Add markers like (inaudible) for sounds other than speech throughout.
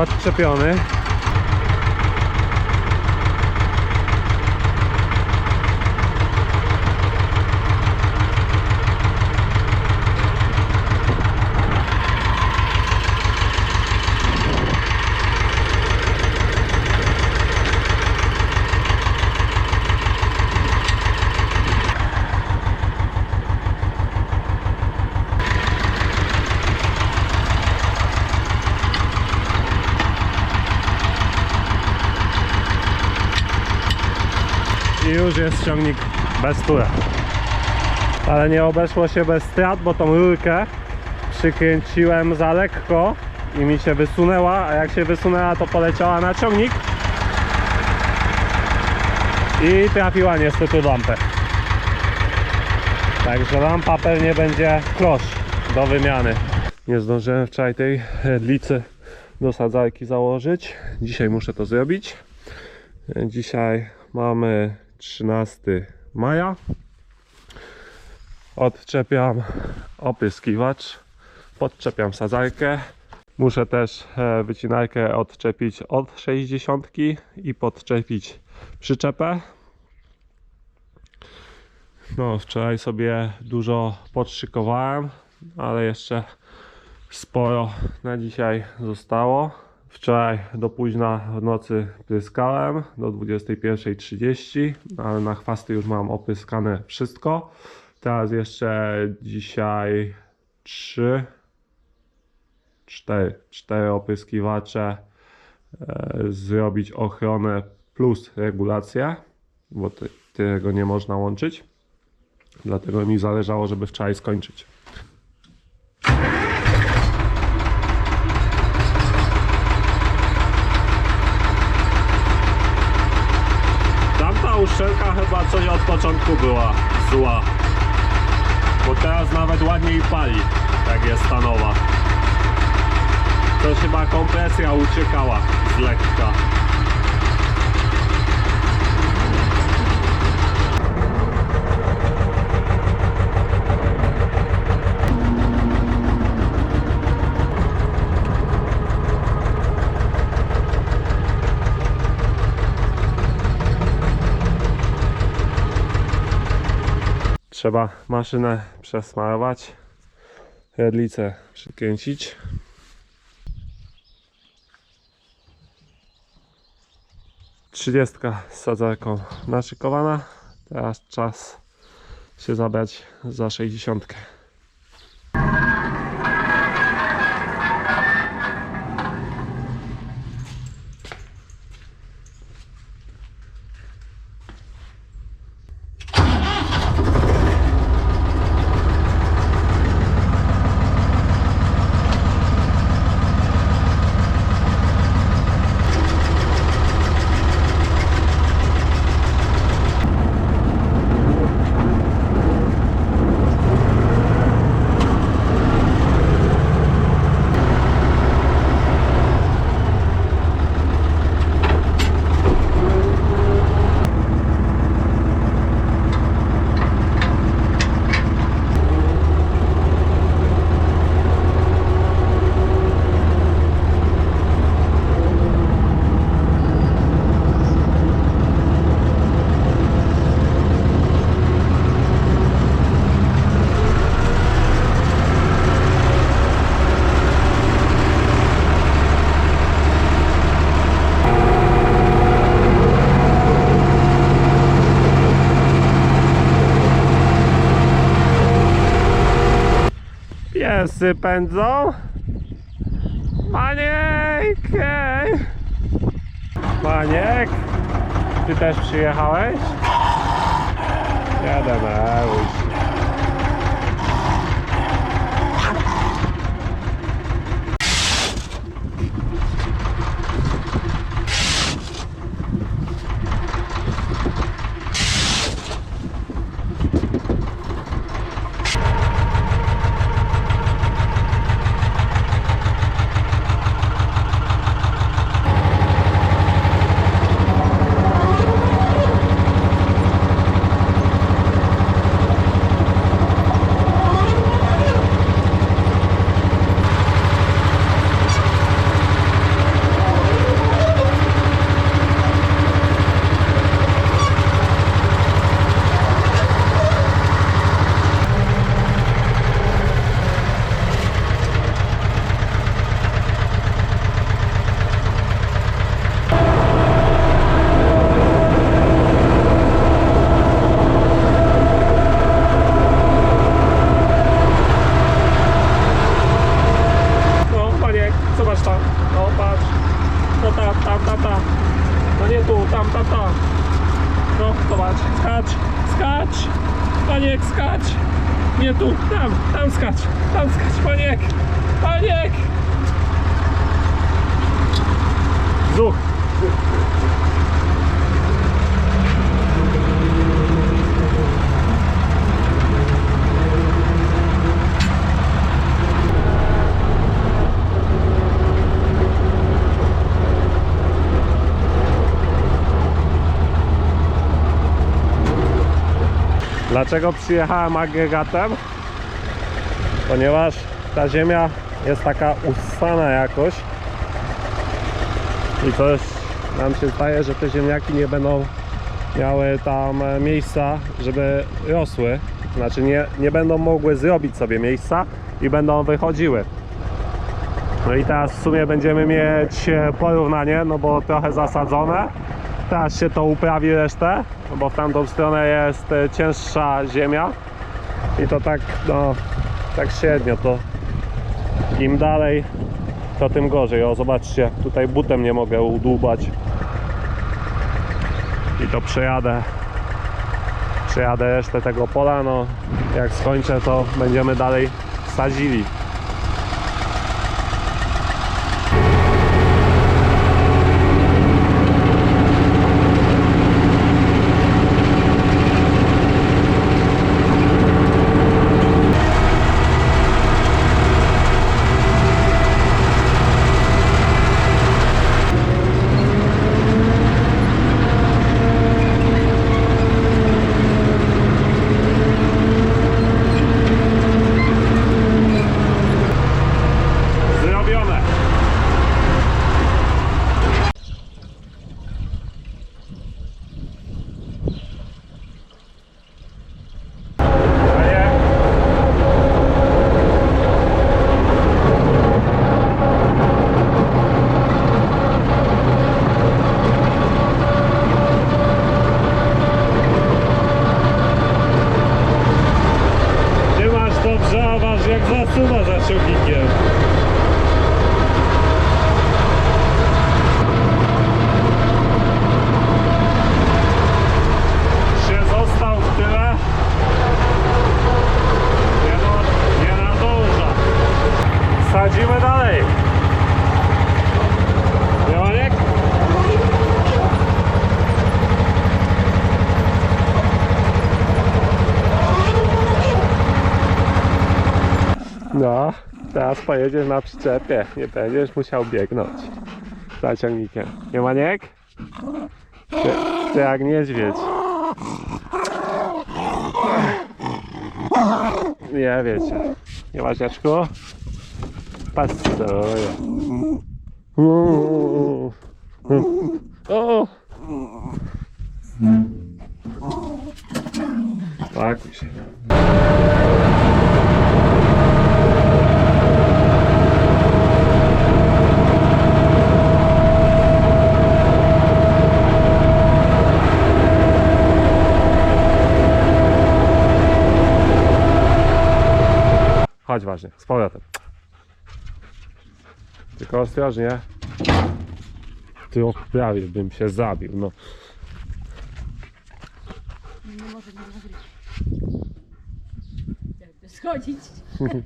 Podczepiony. I już jest ciągnik bez tura. Ale nie obeszło się bez strat, bo tą rurkę przykręciłem za lekko i mi się wysunęła, a jak się wysunęła to poleciała na ciągnik i trafiła niestety w lampę. Także lampa pewnie będzie klosz do wymiany. Nie zdążyłem wczoraj tej licy do sadzarki założyć. Dzisiaj muszę to zrobić. Dzisiaj mamy 13 maja. Odczepiam opryskiwacz, podczepiam sadzarkę. Muszę też e, wycinarkę odczepić od 60 i podczepić przyczepę. No, wczoraj sobie dużo podszykowałem, ale jeszcze sporo na dzisiaj zostało. Wczoraj do późna w nocy pryskałem do 21.30, ale na chwasty już mam opryskane wszystko. Teraz jeszcze dzisiaj 3, 4, 4 opryskiwacze e, zrobić ochronę plus regulację, bo tego nie można łączyć. Dlatego mi zależało, żeby wczoraj skończyć. Tamta uszczelka chyba coś od początku była zła. Bo teraz nawet ładniej pali, jak jest stanowa. To chyba kompresja uciekała z lekka. Trzeba maszynę przesmarować, redlicę przykręcić. Trzydziestka z sadzarką naszykowana. Teraz czas się zabrać za 60. Piesy pędzą. Maniek! ej. Maniek! Ty też przyjechałeś? zobacz tam. O, patrz. No tam, tam, tam, tam. No nie tu, tam, tam, tam. No, zobacz. Skacz, skacz. Paniek, skacz. Nie tu, tam, tam skacz. Tam skacz, paniek. Paniek. Zuch. Dlaczego przyjechałem agregatem? Ponieważ ta ziemia jest taka ussana jakoś i coś nam się zdaje, że te ziemniaki nie będą miały tam e, miejsca, żeby rosły. Znaczy nie, nie będą mogły zrobić sobie miejsca i będą wychodziły. No i teraz w sumie będziemy mieć e, porównanie, no bo trochę zasadzone. Teraz się to uprawi resztę, bo w tamtą stronę jest e, cięższa ziemia. I to tak, no, tak średnio to im dalej, to tym gorzej. O, zobaczcie, tutaj butem nie mogę udłubać. I to przejadę. Przejadę resztę tego pola, no jak skończę to będziemy dalej sadzili. Zrobione! Panie, Ty masz dobrze, a masz jak zasuwa za ciągnikiem. się został w tyle. Nie, no, nie nadąża. Sadzimy dalej. Białaniek? No, teraz pojedziesz na przyczepie. Nie będziesz musiał biegnąć za ciągnikiem. Nie maniek? Ty, ty jak niedźwiedź. Nie wiecie. Nie ma dziaczku? Pasuje. O! Pakuj. Chodź ważnie, z powrotem. Tylko ostrożnie. Ty prawie bym się zabił, no. Nie może nie nagryć. Jakby schodzić. (laughs)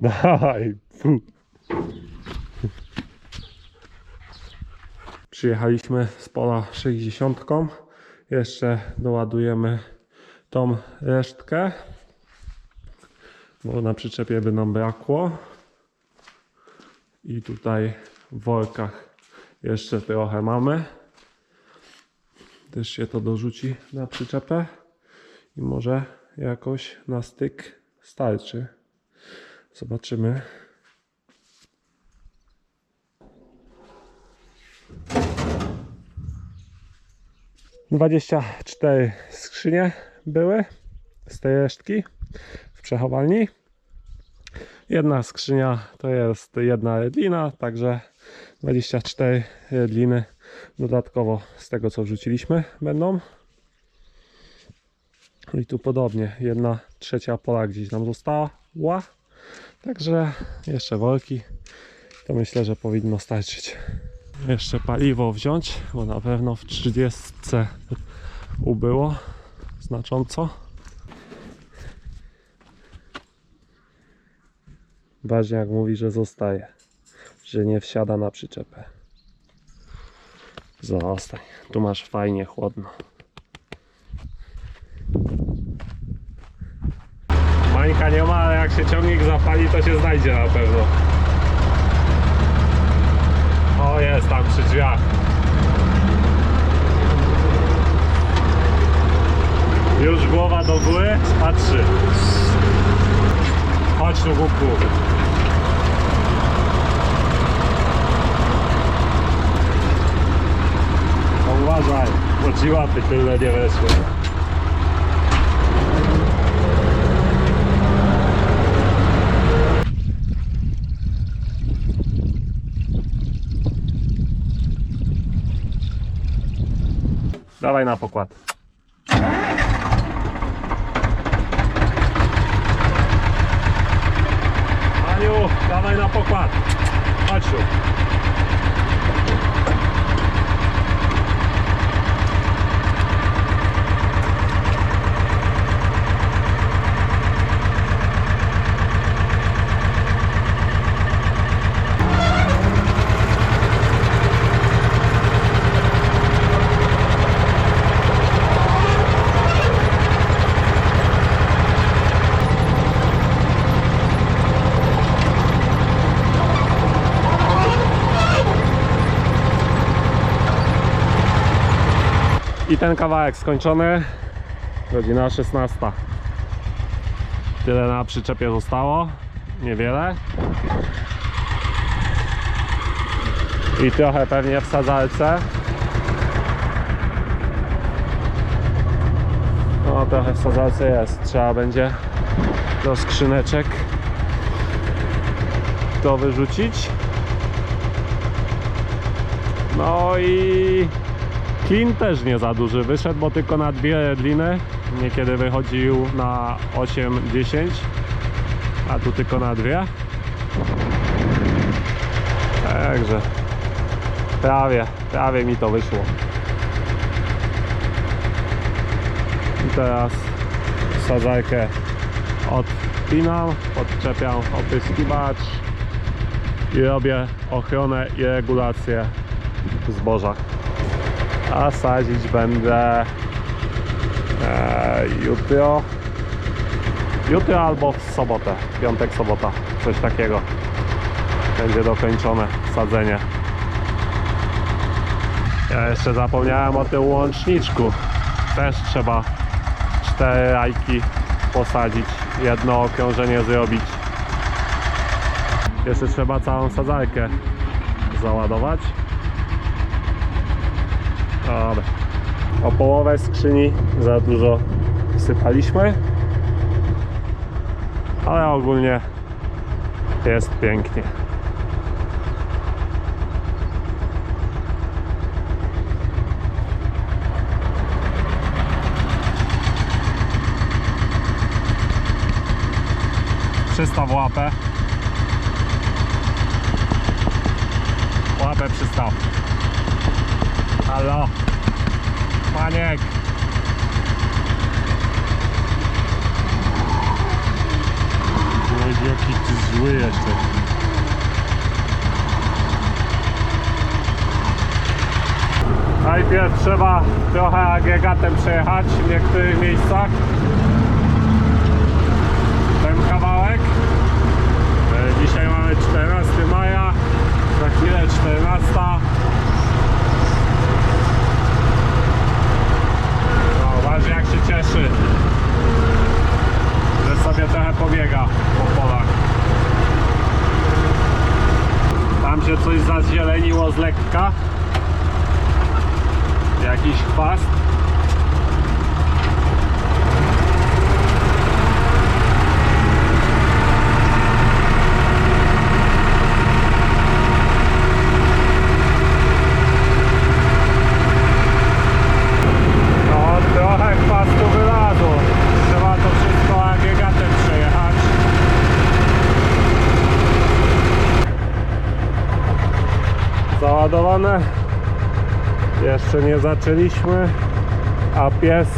Daj, fu. Przyjechaliśmy z pola 60. Jeszcze doładujemy tą resztkę, bo na przyczepie by nam brakło. I tutaj w workach jeszcze trochę mamy. Też się to dorzuci na przyczepę i może jakoś na styk starczy. Zobaczymy. Dwadzieścia cztery skrzynie były z tej resztki przechowalni. Jedna skrzynia to jest jedna redlina, także 24 redliny dodatkowo z tego co wrzuciliśmy będą. I tu podobnie, jedna trzecia pola gdzieś nam została. Także jeszcze worki. To myślę, że powinno starczyć. Jeszcze paliwo wziąć, bo na pewno w 30 ubyło znacząco. Ważniak mówi, że zostaje, że nie wsiada na przyczepę. Zostań, tu masz fajnie chłodno. Mańka nie ma, ale jak się ciągnik zapali, to się znajdzie na pewno. O, jest tam przy drzwiach. Już głowa do góry, patrzy. Chodź tu, głupku. No ci łapy tyle nie weszły. Dawaj na pokład. Aniu, dawaj na pokład. Chodź tu. Ten kawałek skończony. Godzina 16. Tyle na przyczepie zostało. Niewiele. I trochę pewnie w sadzalce. No trochę w sadzalce jest. Trzeba będzie do skrzyneczek to wyrzucić. No i Klin też nie za duży wyszedł, bo tylko na dwie redliny. Niekiedy wychodził na 8-10, a tu tylko na dwie. Także prawie, prawie mi to wyszło. I teraz sadzajkę odpinam, podczepiam opryskiwacz i robię ochronę i regulację zboża a sadzić będę e, jutro. Jutro albo w sobotę piątek, sobota coś takiego. Będzie dokończone sadzenie. Ja jeszcze zapomniałem o tym łączniczku. Też trzeba cztery rajki posadzić jedno okrążenie zrobić. Jeszcze trzeba całą sadzarkę załadować Dobra. O połowę skrzyni za dużo wsypaliśmy. Ale ogólnie jest pięknie. Przystaw łapę. Łapę przystaw. Halo. Maniek. Oj, jaki ty zły jesteś. Najpierw trzeba trochę agregatem przejechać w niektórych miejscach. Ten kawałek. E, Dzisiaj mamy 14 maja, za chwilę 14. No, ważnie jak się cieszy, że sobie trochę pobiega po polach. Tam się coś zazieleniło z lekka. Jakiś chwast. No, trochę chwastu wylazło. Trzeba to wszystko agregatem przejechać. Załadować Jeszcze nie zaczęliśmy, a pies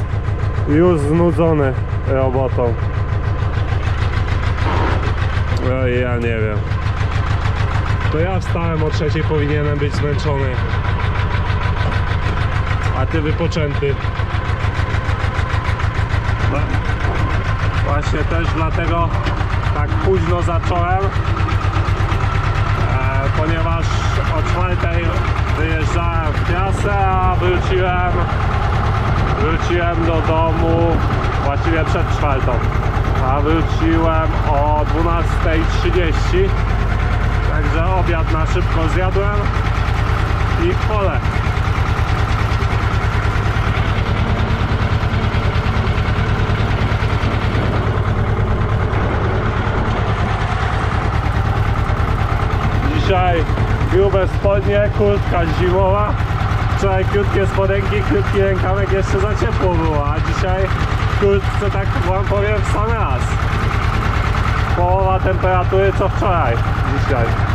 już znudzony robotą. Oj, ja nie wiem. To ja wstałem o trzeciej, powinienem być zmęczony. A ty wypoczęty. No, Właśnie też dlatego tak późno zacząłem, e, ponieważ o czwartej wyjeżdżałem w trasę, a wróciłem, wróciłem do domu właściwie przed czwartą, a wróciłem o 12.30, także obiad na szybko zjadłem i w pole. Dzisiaj grube spodnie, kurtka zimowa. Wczoraj krótkie spodenki, krótki rękamek, jeszcze za ciepło było, a dzisiaj kurtce tak wam powiem w sam raz. Połowa temperatury co wczoraj, dzisiaj.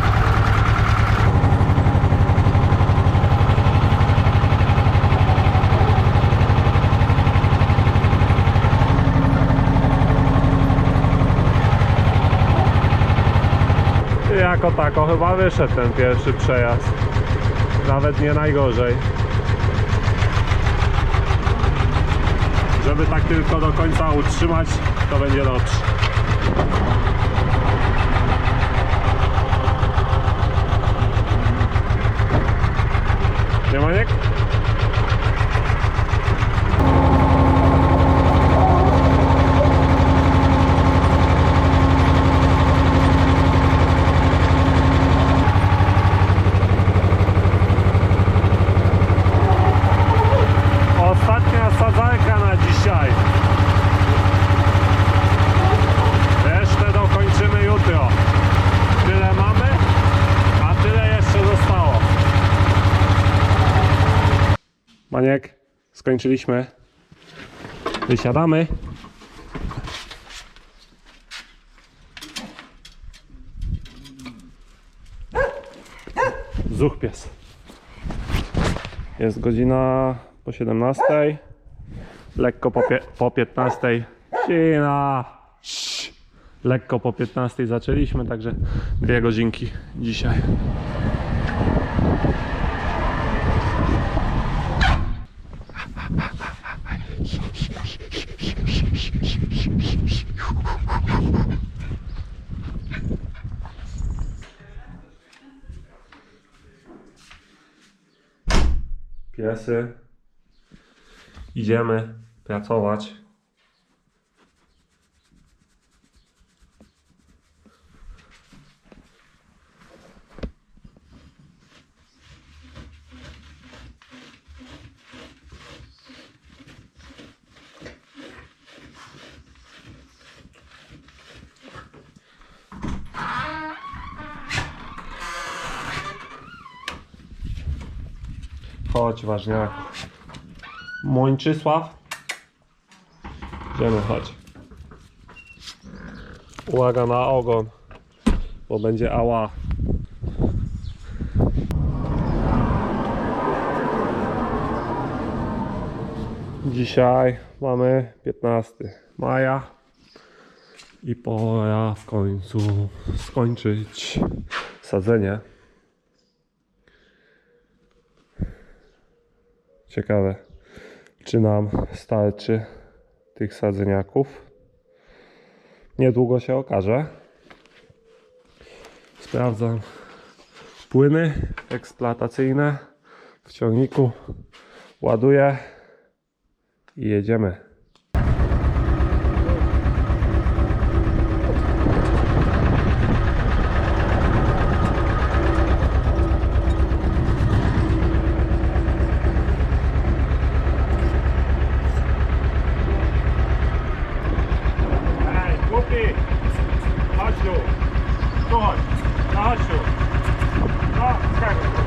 Jako tako chyba wyszedł ten pierwszy przejazd. Nawet nie najgorzej. Żeby tak tylko do końca utrzymać, to będzie dobrze. Nie Maniek? Ostatnia sadzarka na dzisiaj. Resztę dokończymy jutro. Tyle mamy, a tyle jeszcze zostało. Skończyliśmy. Wysiadamy. Zuch pies. Jest godzina po 17. Lekko po, po 15. Cina. Lekko po 15 zaczęliśmy, także dwie godzinki dzisiaj. Piesy. Idziemy pracować. Chodź, ważniaku. Mończysław. Idziemy, chodź. Uwaga na ogon, bo będzie ała. Dzisiaj mamy 15 maja i pora w końcu skończyć sadzenie. Ciekawe, czy nam starczy tych sadzeniaków. Niedługo się okaże. Sprawdzam płyny eksploatacyjne w ciągniku. Ładuję i jedziemy. Ej, głupi! Chodź tu! Tu chodź! No chodź tu! No, skakuj!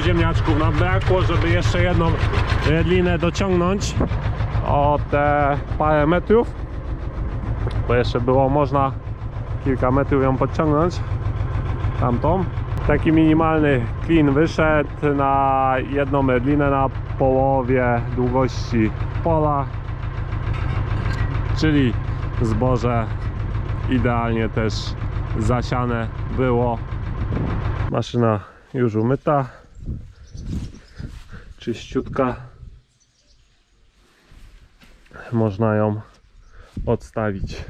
30 ziemniaczków nam brakło, żeby jeszcze jedną redlinę dociągnąć o te parę metrów. Bo jeszcze było można kilka metrów ją podciągnąć tamtą. Taki minimalny clean wyszedł na jedną redlinę na połowie długości pola, czyli zboże idealnie też zasiane było. Maszyna już umyta, czyściutka. Można ją odstawić.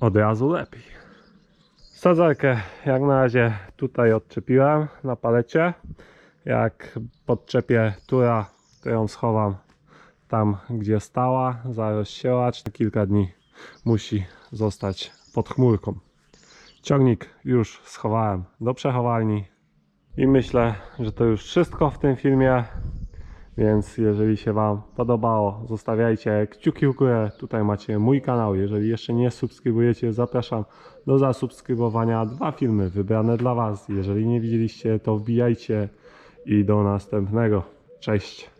Od razu lepiej. Sadzarkę jak na razie tutaj odczepiłem na palecie. Jak podczepię tura, to ją schowam tam, gdzie stała, za rozsiewacz. Na kilka dni musi zostać pod chmurką. Ciągnik już schowałem do przechowalni i myślę, że to już wszystko w tym filmie. Więc jeżeli się Wam podobało, zostawiajcie kciuki w górę. Tutaj macie mój kanał. Jeżeli jeszcze nie subskrybujecie, zapraszam do zasubskrybowania. Dwa filmy wybrane dla Was. Jeżeli nie widzieliście, to wbijajcie i do następnego. Cześć.